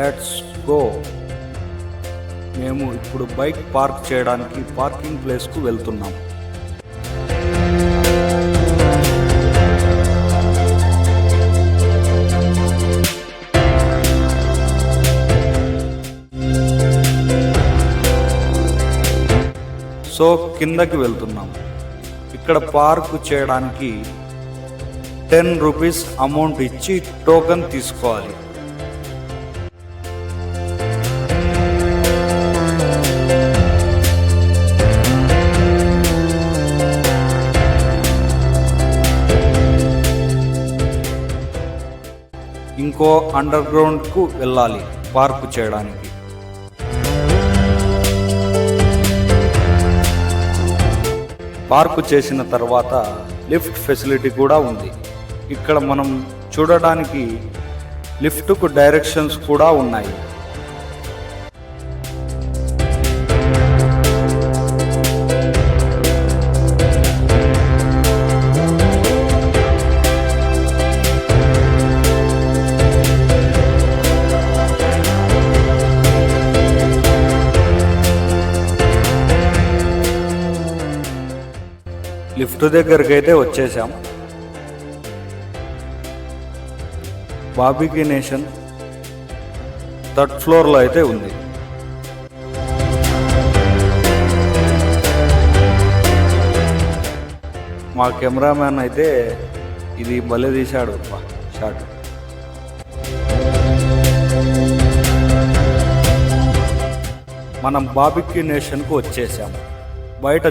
Let's go మేము ఇప్పుడు bike park చేయడానికి పార్కింగ్ ప్లేస్కు వెళ్తున్నాం. సో కిందకి వెళ్తున్నాం. ఇక్కడ పార్క్ చేయడానికి టెన్ రూపీస్ అమౌంట్ ఇచ్చి టోకెన్ తీసుకోవాలి. ఇంకో అండర్ గ్రౌండ్కు వెళ్ళాలి పార్క్ చేయడానికి. పార్కు చేసిన తర్వాత లిఫ్ట్ ఫెసిలిటీ కూడా ఉంది. ఇక్కడ మనం చూడడానికి లిఫ్ట్కు డైరెక్షన్స్ కూడా ఉన్నాయి. లిఫ్ట్ దగ్గరికి అయితే వచ్చేసాం. బాబీకి నేషన్ థర్డ్ ఫ్లోర్లో అయితే ఉంది. మా కెమెరామ్యాన్ అయితే ఇది భలే తీశాడు షాట్. మనం బాబిక్యూ నేషన్కు వచ్చేసాము బయట